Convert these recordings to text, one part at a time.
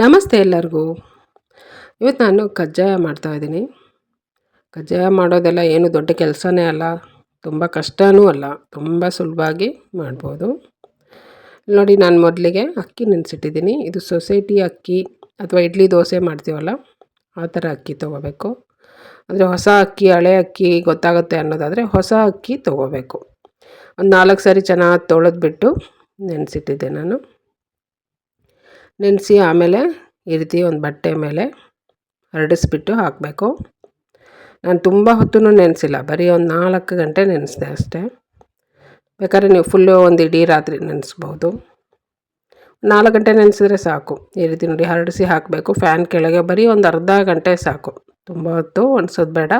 ನಮಸ್ತೆ ಎಲ್ಲರಿಗೂ. ಇವತ್ತು ನಾನು ಕಜ್ಜಾಯ ಮಾಡ್ತಾಯಿದ್ದೀನಿ ಕಜ್ಜಾಯ ಮಾಡೋದೆಲ್ಲ ಏನು ದೊಡ್ಡ ಕೆಲಸನೇ ಅಲ್ಲ, ತುಂಬ ಕಷ್ಟವೂ ಅಲ್ಲ, ತುಂಬ ಸುಲಭವಾಗಿ ಮಾಡ್ಬೋದು. ನೋಡಿ ನಾನು ಮೊದಲಿಗೆ ಅಕ್ಕಿ ನೆನೆಸಿಟ್ಟಿದ್ದೀನಿ. ಇದು ಸೊಸೈಟಿ ಅಕ್ಕಿ ಅಥವಾ ಇಡ್ಲಿ ದೋಸೆ ಮಾಡ್ತೀವಲ್ಲ, ಆ ಥರ ಅಕ್ಕಿ ತೊಗೋಬೇಕು. ಅಂದರೆ ಹೊಸ ಅಕ್ಕಿ, ಹಳೆ ಅಕ್ಕಿ ಗೊತ್ತಾಗುತ್ತೆ ಅನ್ನೋದಾದರೆ ಹೊಸ ಅಕ್ಕಿ ತೊಗೋಬೇಕು. ಒಂದು ನಾಲ್ಕು ಸಾರಿ ಚೆನ್ನಾಗಿ ತೊಳೆದ್ಬಿಟ್ಟು ನೆನೆಸಿಟ್ಟಿದ್ದೆ ನಾನು. ನೆನೆಸಿ ಆಮೇಲೆ ಈ ರೀತಿ ಒಂದು ಬಟ್ಟೆ ಮೇಲೆ ಹರಡಿಸ್ಬಿಟ್ಟು ಹಾಕಬೇಕು. ನಾನು ತುಂಬ ಹೊತ್ತು ನೆನೆಸಿಲ್ಲ, ಬರೀ ಒಂದು ನಾಲ್ಕು ಗಂಟೆ ನೆನೆಸಿದೆ ಅಷ್ಟೇ. ಬೇಕಾದ್ರೆ ನೀವು ಫುಲ್ಲು ಒಂದು ಇಡೀ ರಾತ್ರಿ ನೆನೆಸ್ಬೋದು. ನಾಲ್ಕು ಗಂಟೆ ನೆನೆಸಿದ್ರೆ ಸಾಕು, ಈ ರೀತಿ ನೋಡಿ ಹರಡಿಸಿ ಹಾಕಬೇಕು. ಫ್ಯಾನ್ ಕೆಳಗೆ ಬರೀ ಒಂದು ಅರ್ಧ ಗಂಟೆ ಸಾಕು, ತುಂಬ ಹೊತ್ತು ಒಣಸೋದು ಬೇಡ.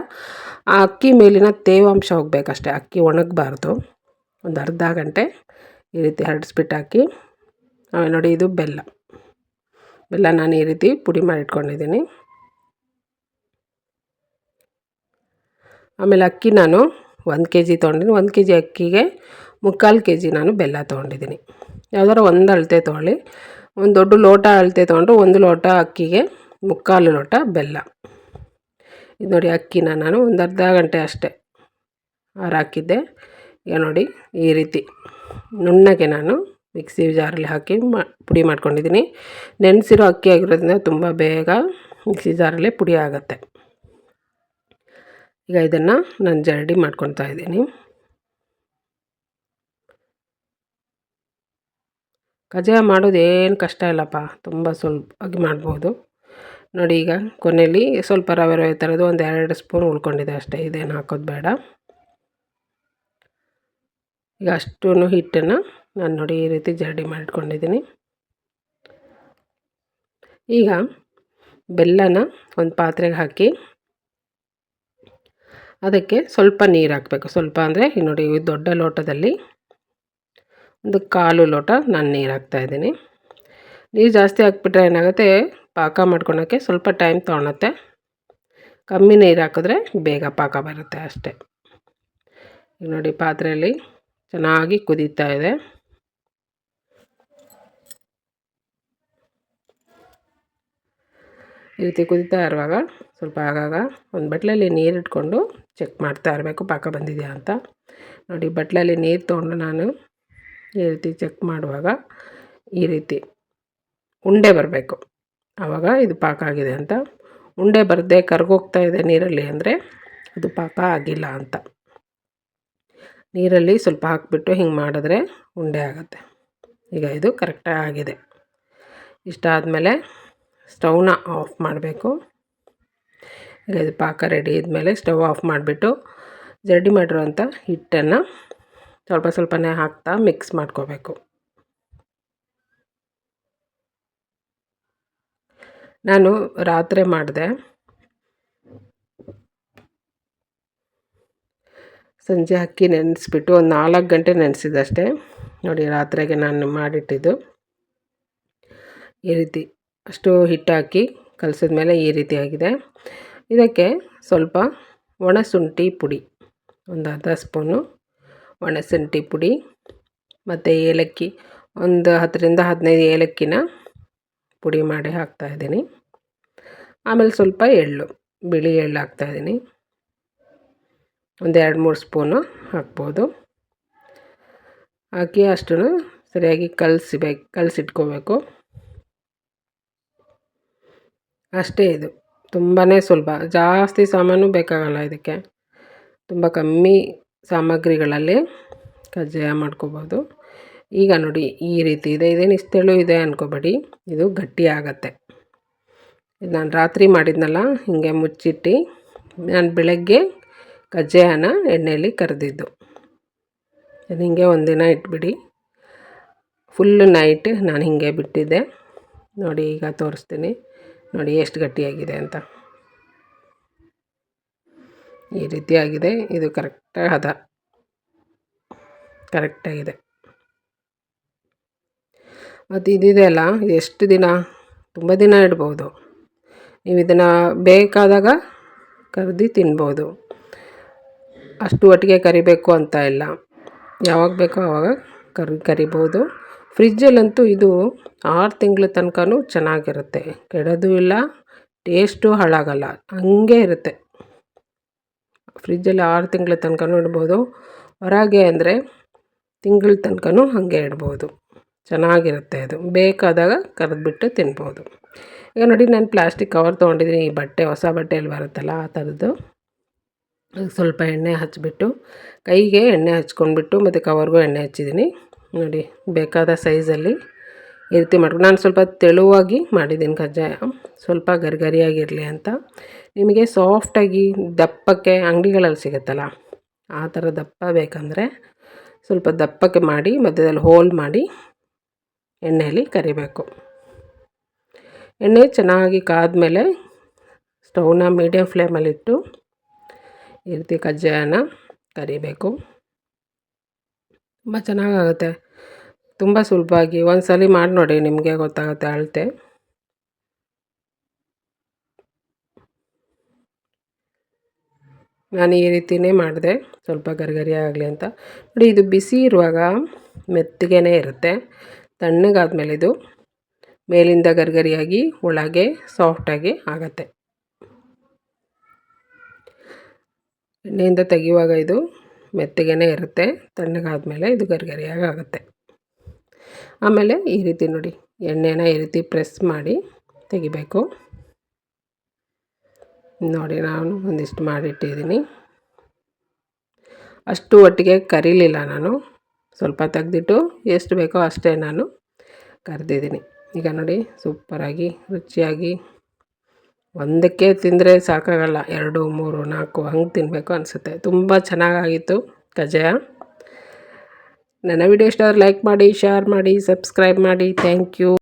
ಆ ಅಕ್ಕಿ ಮೇಲಿನ ತೇವಾಂಶ ಹೋಗಬೇಕಷ್ಟೆ, ಅಕ್ಕಿ ಒಣಗಬಾರ್ದು. ಒಂದು ಅರ್ಧ ಗಂಟೆ ಈ ರೀತಿ ಹರಡಿಸ್ಬಿಟ್ಟು ಹಾಕಿ, ಆಮೇಲೆ ನೋಡಿ ಇದು ಬೆಲ್ಲ. ಬೆಲ್ಲ ನಾನು ಈ ರೀತಿ ಪುಡಿ ಮಾಡಿ ಇಟ್ಕೊಂಡಿದ್ದೀನಿ. ಆಮೇಲೆ ಅಕ್ಕಿ ನಾನು ಒಂದು ಕೆ ಜಿ ತೊಗೊಂಡಿದ್ದೀನಿ. ಒಂದು ಕೆ ಜಿ ಅಕ್ಕಿಗೆ ಮುಕ್ಕಾಲು ಕೆ ಜಿ ನಾನು ಬೆಲ್ಲ ತೊಗೊಂಡಿದ್ದೀನಿ. ಯಾವ್ದಾರ ಒಂದು ಅಳತೆ ತೊಗೊಳ್ಳಿ. ಒಂದು ದೊಡ್ಡ ಲೋಟ ಅಳತೆ ತೊಗೊಂಡು ಒಂದು ಲೋಟ ಅಕ್ಕಿಗೆ ಮುಕ್ಕಾಲು ಲೋಟ ಬೆಲ್ಲ. ಇದು ನೋಡಿ ಅಕ್ಕಿನ ನಾನು ಒಂದು ಅರ್ಧ ಗಂಟೆ ಅಷ್ಟೇ ಹಾಕಿದ್ದೆ ಈಗ ನೋಡಿ ಈ ರೀತಿ ನುಣ್ಣಗೆ ನಾನು ಮಿಕ್ಸಿ ಜಾರಲ್ಲಿ ಹಾಕಿ ಮಾ, ಪುಡಿ ಮಾಡ್ಕೊಂಡಿದ್ದೀನಿ. ನೆನೆಸಿರೋ ಅಕ್ಕಿ ಆಗಿರೋದ್ರಿಂದ ತುಂಬ ಬೇಗ ಮಿಕ್ಸಿ ಜಾರಲ್ಲಿ ಪುಡಿ ಆಗುತ್ತೆ. ಈಗ ಇದನ್ನು ನಾನು ಜರಡಿ ಮಾಡ್ಕೊತಾ ಇದ್ದೀನಿ. ಕಜ್ಜಾಯ ಮಾಡೋದು ಏನು ಕಷ್ಟ ಇಲ್ಲಪ್ಪ, ತುಂಬ ಸುಲಭವಾಗಿ ಮಾಡ್ಬೋದು. ನೋಡಿ ಈಗ ಕೊನೆಯಲ್ಲಿ ಸ್ವಲ್ಪ ರವೆ ರವೆ ಥರದ್ದು ಒಂದು ಎರಡು ಸ್ಪೂನ್ ಉಳ್ಕೊಂಡಿದೆ ಅಷ್ಟೇ, ಇದೇನು ಹಾಕೋದು ಬೇಡ. ಈಗ ಅಷ್ಟೂ ಹಿಟ್ಟನ್ನು ನಾನು ನೋಡಿ ಈ ರೀತಿ ಜರಡಿ ಮಾಡಿಟ್ಕೊಂಡಿದ್ದೀನಿ ಈಗ ಬೆಲ್ಲನ ಒಂದು ಪಾತ್ರೆಗೆ ಹಾಕಿ ಅದಕ್ಕೆ ಸ್ವಲ್ಪ ನೀರು ಹಾಕಬೇಕು. ಸ್ವಲ್ಪ ಅಂದರೆ ನೋಡಿ ದೊಡ್ಡ ಲೋಟದಲ್ಲಿ ಒಂದು ಕಾಲು ಲೋಟ ನಾನು ನೀರು ಹಾಕ್ತಾಯಿದ್ದೀನಿ ನೀರು ಜಾಸ್ತಿ ಹಾಕ್ಬಿಟ್ರೆ ಏನಾಗುತ್ತೆ, ಪಾಕ ಮಾಡ್ಕೊಳಕ್ಕೆ ಸ್ವಲ್ಪ ಟೈಮ್ ತೊಗೊಳತ್ತೆ. ಕಮ್ಮಿ ನೀರು ಹಾಕಿದ್ರೆ ಬೇಗ ಪಾಕ ಬರುತ್ತೆ ಅಷ್ಟೇ. ಈಗ ನೋಡಿ ಪಾತ್ರೆಯಲ್ಲಿ ಚೆನ್ನಾಗಿ ಕುದೀತಾ ಇದೆ. ಈ ರೀತಿ ಕುದಿತಾ ಇರುವಾಗ ಸ್ವಲ್ಪ ಆಗಾಗ ಒಂದು ಬಟ್ಲಲ್ಲಿ ನೀರು ಇಟ್ಕೊಂಡು ಚೆಕ್ ಮಾಡ್ತಾ ಇರಬೇಕು, ಪಾಕ ಬಂದಿದೆಯಾ ಅಂತ. ನೋಡಿ, ಬಟ್ಲಲ್ಲಿ ನೀರು ತೊಗೊಂಡು ನಾನು ಈ ರೀತಿ ಚೆಕ್ ಮಾಡುವಾಗ ಈ ರೀತಿ ಉಂಡೆ ಬರಬೇಕು. ಆವಾಗ ಇದು ಪಾಕ ಆಗಿದೆ ಅಂತ. ಉಂಡೆ ಬರದೆ ಕರ್ಗೋಗ್ತಾ ಇದೆ ನೀರಲ್ಲಿ ಅಂದರೆ ಅದು ಪಾಕ ಆಗಿಲ್ಲ ಅಂತ. ನೀರಲ್ಲಿ ಸ್ವಲ್ಪ ಹಾಕಿಬಿಟ್ಟು ಹಿಂಗೆ ಮಾಡಿದ್ರೆ ಉಂಡೆ ಆಗುತ್ತೆ. ಈಗ ಇದು ಕರೆಕ್ಟಾಗಿ ಆಗಿದೆ. ಇಷ್ಟಾದಮೇಲೆ ಸ್ಟವ್ನ ಆಫ್ ಮಾಡಬೇಕು. ಇದು ಪಾಕ ರೆಡಿ ಇದ್ಮೇಲೆ ಸ್ಟವ್ ಆಫ್ ಮಾಡಿಬಿಟ್ಟು ಜರ್ಡಿ ಮಾಡಿರೋಂಥ ಹಿಟ್ಟನ್ನು ಸ್ವಲ್ಪ ಸ್ವಲ್ಪನೇ ಹಾಕ್ತಾ ಮಿಕ್ಸ್ ಮಾಡ್ಕೋಬೇಕು. ನಾನು ರಾತ್ರಿ ಮಾಡಿದೆ. ಸಂಜೆ ಅಕ್ಕಿ ನೆನೆಸ್ಬಿಟ್ಟು ಒಂದು ನಾಲ್ಕು ಗಂಟೆ ನೆನೆಸಿದಷ್ಟೇ. ನೋಡಿ, ರಾತ್ರಿಗೆ ನಾನು ಮಾಡಿಟ್ಟಿದ್ದು. ಈ ರೀತಿ ಅಷ್ಟು ಹಿಟ್ಟು ಕಲಸಿದ ಮೇಲೆ ಈ ರೀತಿಯಾಗಿದೆ ಇದಕ್ಕೆ ಸ್ವಲ್ಪ ಒಣಶುಂಠಿ ಪುಡಿ, ಒಂದು ಅರ್ಧ ಸ್ಪೂನು ಒಣಶುಂಠಿ ಪುಡಿ, ಮತ್ತು ಏಲಕ್ಕಿ, ಒಂದು ಹತ್ತರಿಂದ ಹದಿನೈದು ಏಲಕ್ಕಿನ ಪುಡಿ ಮಾಡಿ ಹಾಕ್ತಾಯಿದ್ದೀನಿ ಆಮೇಲೆ ಸ್ವಲ್ಪ ಎಳ್ಳು, ಬಿಳಿ ಎಳ್ಳು ಹಾಕ್ತಾಯಿದ್ದೀನಿ ಒಂದು ಎರಡು ಮೂರು ಸ್ಪೂನು ಹಾಕ್ಬೋದು. ಹಾಕಿ ಅಷ್ಟು ಸರಿಯಾಗಿ ಕಲಸಿಬೇಕು, ಕಲಸಿಟ್ಕೋಬೇಕು. ಅಷ್ಟೇ ಇದು. ತುಂಬಾ ಸುಲಭ. ಜಾಸ್ತಿ ಸಾಮಾನು ಬೇಕಾಗಲ್ಲ ಇದಕ್ಕೆ. ತುಂಬ ಕಮ್ಮಿ ಸಾಮಗ್ರಿಗಳಲ್ಲಿ ಕಜ್ಜಾಯ ಮಾಡ್ಕೋಬೋದು. ಈಗ ನೋಡಿ, ಈ ರೀತಿ ಇದೆ. ಇದೇನು ಇಷ್ಟೆಳು ಇದೆ ಅಂದ್ಕೋಬೇಡಿ ಇದು ಗಟ್ಟಿ ಆಗತ್ತೆ. ಇದು ನಾನು ರಾತ್ರಿ ಮಾಡಿದ್ನಲ್ಲ, ಹೀಗೆ ಮುಚ್ಚಿಟ್ಟು ನಾನು ಬೆಳಗ್ಗೆ ಕಜ್ಜಾಯನ ಎಣ್ಣೆಯಲ್ಲಿ ಕರೆದಿದ್ದು. ಹೀಗೆ ಒಂದಿನ ಇಟ್ಬಿಡಿ. ಫುಲ್ ನೈಟ್ ನಾನು ಹೀಗೆ ಬಿಟ್ಟಿದ್ದೆ. ನೋಡಿ, ಈಗ ತೋರಿಸ್ತೀನಿ. ನೋಡಿ ಎಷ್ಟು ಗಟ್ಟಿಯಾಗಿದೆ ಅಂತ. ಈ ರೀತಿಯಾಗಿದೆ ಇದು ಕರೆಕ್ಟಾಗಿ ಹದ. ಕರೆಕ್ಟಾಗಿದೆ ಮತ್ತು ಇದಿದೆ ಅಲ್ಲ, ಎಷ್ಟು ದಿನ? ತುಂಬ ದಿನ ಇಡ್ಬೋದು. ನೀವು ಇದನ್ನು ಬೇಕಾದಾಗ ಕರೆದು ತಿನ್ಬೋದು. ಅಷ್ಟು ಒಟ್ಟಿಗೆ ಕರಿಬೇಕು ಅಂತ ಇಲ್ಲ. ಯಾವಾಗ ಬೇಕೋ ಆವಾಗ ಕರಿ, ಕರಿಬೋದು. ಫ್ರಿಜ್ಜಲ್ಲಂತೂ ಇದು ಆರು ತಿಂಗಳ ತನಕನೂ ಚೆನ್ನಾಗಿರುತ್ತೆ. ಕೆಡೋದು ಇಲ್ಲ, ಟೇಸ್ಟು ಹಾಳಾಗಲ್ಲ, ಹಂಗೆ ಇರುತ್ತೆ. ಫ್ರಿಜ್ಜಲ್ಲಿ ಆರು ತಿಂಗಳ ತನಕನೂ ಇಡ್ಬೋದು. ಹೊರಗೆ ಅಂದರೆ ತಿಂಗಳ ತನಕನೂ ಹಾಗೆ ಇಡ್ಬೋದು. ಚೆನ್ನಾಗಿರುತ್ತೆ ಅದು. ಬೇಕಾದಾಗ ಕರೆದ್ಬಿಟ್ಟು ತಿನ್ಬೋದು. ಈಗ ನೋಡಿ, ನಾನು ಪ್ಲಾಸ್ಟಿಕ್ ಕವರ್ ತೊಗೊಂಡಿದ್ದೀನಿ. ಈ ಬಟ್ಟೆ, ಹೊಸ ಬಟ್ಟೆಯಲ್ಲಿ ಬರುತ್ತಲ್ಲ, ಆ ಥರದ್ದು. ಸ್ವಲ್ಪ ಎಣ್ಣೆ ಹಚ್ಚಿಬಿಟ್ಟು, ಕೈಗೆ ಎಣ್ಣೆ ಹಚ್ಕೊಂಡ್ಬಿಟ್ಟು, ಮತ್ತು ಕವರ್ಗೂ ಎಣ್ಣೆ ಹಚ್ಚಿದ್ದೀನಿ. ನೋಡಿ, ಬೇಕಾದ ಸೈಜಲ್ಲಿ ಈ ರೀತಿ ಮಾಡ್ಕೊಂಡು ನಾನು ಸ್ವಲ್ಪ ತೆಳುವಾಗಿ ಮಾಡಿದ್ದೀನಿ ಕಜ್ಜಾಯ. ಸ್ವಲ್ಪ ಗರಿಗರಿಯಾಗಿರಲಿ ಅಂತ. ನಿಮಗೆ ಸಾಫ್ಟಾಗಿ ದಪ್ಪಕ್ಕೆ ಅಂಗಡಿಗಳಲ್ಲಿ ಸಿಗುತ್ತಲ್ಲ, ಆ ಥರ ದಪ್ಪ ಬೇಕಂದರೆ ಸ್ವಲ್ಪ ದಪ್ಪಕ್ಕೆ ಮಾಡಿ, ಮಧ್ಯದಲ್ಲಿ ಹೋಲ್ ಮಾಡಿ ಎಣ್ಣೆಯಲ್ಲಿ ಕರಿಬೇಕು. ಎಣ್ಣೆ ಚೆನ್ನಾಗಿ ಕಾದ್ಮೇಲೆ ಸ್ಟೌವ್ನ ಮೀಡಿಯಮ್ ಫ್ಲೇಮಲ್ಲಿಟ್ಟು ಈ ರೀತಿ ಕಜ್ಜಾಯನ ಕರಿಬೇಕು. ತುಂಬ ಚೆನ್ನಾಗಾಗುತ್ತೆ. ತುಂಬ ಸುಲಭವಾಗಿ ಒಂದು ಸಲ ಮಾಡಿ ನೋಡಿ ನಿಮಗೆ ಗೊತ್ತಾಗುತ್ತೆ ಅಳತೆ. ನಾನು ಈ ರೀತಿಯೇ ಮಾಡಿದೆ. ಸ್ವಲ್ಪ ಗರಿಗರಿ ಆಗಲಿ ಅಂತ. ನೋಡಿ, ಇದು ಬಿಸಿ ಇರುವಾಗ ಮೆತ್ತಗೆನೇ ಇರುತ್ತೆ. ತಣ್ಣಗಾದ್ಮೇಲೆ ಇದು ಮೇಲಿಂದ ಗರಿಗರಿಯಾಗಿ ಒಳಗೆ ಸಾಫ್ಟಾಗಿ ಆಗುತ್ತೆ. ಎಣ್ಣೆಯಿಂದ ತೆಗೆಯುವಾಗ ಇದು ಮೆತ್ತಗೇ ಇರುತ್ತೆ, ತಣ್ಣಗಾದಮೇಲೆ ಇದು ಗರಿಗರಿಯಾಗಿ ಆಗುತ್ತೆ ಆಮೇಲೆ ಈ ರೀತಿ ನೋಡಿ, ಎಣ್ಣೆನ ಈ ರೀತಿ ಪ್ರೆಸ್ ಮಾಡಿ ತೆಗಿಬೇಕು. ನೋಡಿ, ನಾನು ಒಂದಿಷ್ಟು ಮಾಡಿಟ್ಟಿದ್ದೀನಿ. ಅಷ್ಟು ಒಟ್ಟಿಗೆ ಕರೀಲಿಲ್ಲ ನಾನು. ಸ್ವಲ್ಪ ತೆಗೆದಿಟ್ಟು ಎಷ್ಟು ಬೇಕೋ ಅಷ್ಟೇ ನಾನು ಕರೆದಿದ್ದೀನಿ. ಈಗ ನೋಡಿ, ಸೂಪರಾಗಿ, ರುಚಿಯಾಗಿ ಒಂದಕ್ಕೆ ತಿಂದರೆ ಸಾಕಾಗಲ್ಲ. ಎರಡು, ಮೂರು, ನಾಲ್ಕು ಹಂಗೆ ತಿನ್ನಬೇಕು ಅನಿಸುತ್ತೆ. ತುಂಬ ಚೆನ್ನಾಗಾಗಿತ್ತು ಕಜಯ ನನ್ನ ವಿಡಿಯೋ ಇಷ್ಟ ಲೈಕ್ ಮಾಡಿ ಶೇರ್ ಮಾಡಿ ಸಬ್ಸ್ಕ್ರೈಬ್ ಮಾಡಿ. Thank you